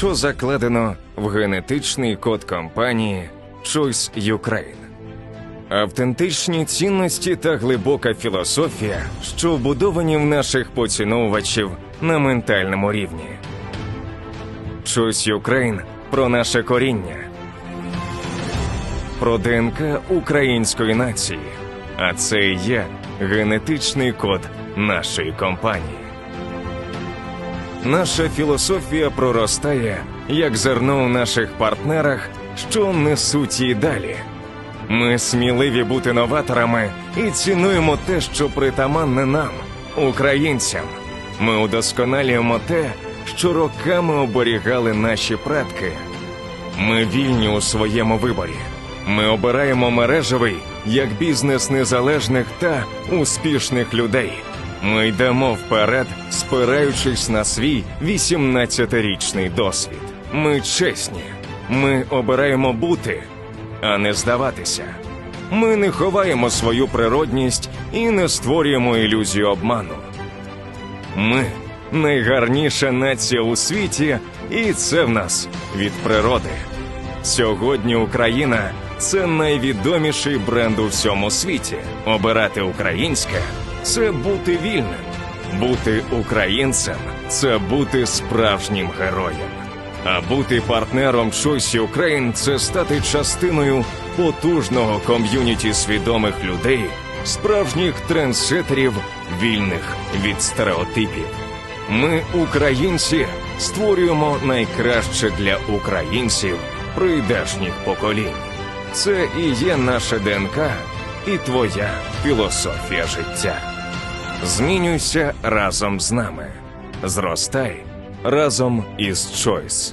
що закладено в генетичний код компанії Choice Ukraine. Автентичні цінності та глибока філософія, що вбудовані в наших поціновувачів на ментальному рівні. Choice Ukraine про наше коріння, про ДНК української нації. А це і є генетичний код нашої компанії. Наша філософія проростає як зерно у наших партнерах, що несуть її далі. Ми сміливі бути новаторами і цінуємо те, що притаманне нам, українцям. Ми удосконалюємо те, що роками оберігали наші предки. Ми вільні у своєму виборі. Ми обираємо мережевий як бізнес незалежних та успішних людей. Ми йдемо вперед, спираючись на свій 18-річний досвід. Ми чесні. Ми обираємо бути, а не здаватися. Ми не ховаємо свою природність і не створюємо ілюзію обману. Ми найгарніша нація у світі, і це в нас від природи. Сьогодні Україна це найвідоміший бренд у всьому світі. Обирати українське це бути вільним. Бути українцем це бути справжнім героєм. А бути партнером Choice Ukraine – це стати частиною потужного ком'юніті свідомих людей, справжніх трендсетерів, вільних від стереотипів. Ми, українці, створюємо найкраще для українців прийдешніх поколінь. Це і є наша ДНК і твоя філософія життя. Змінюйся разом з нами. Зростай разом із Choice.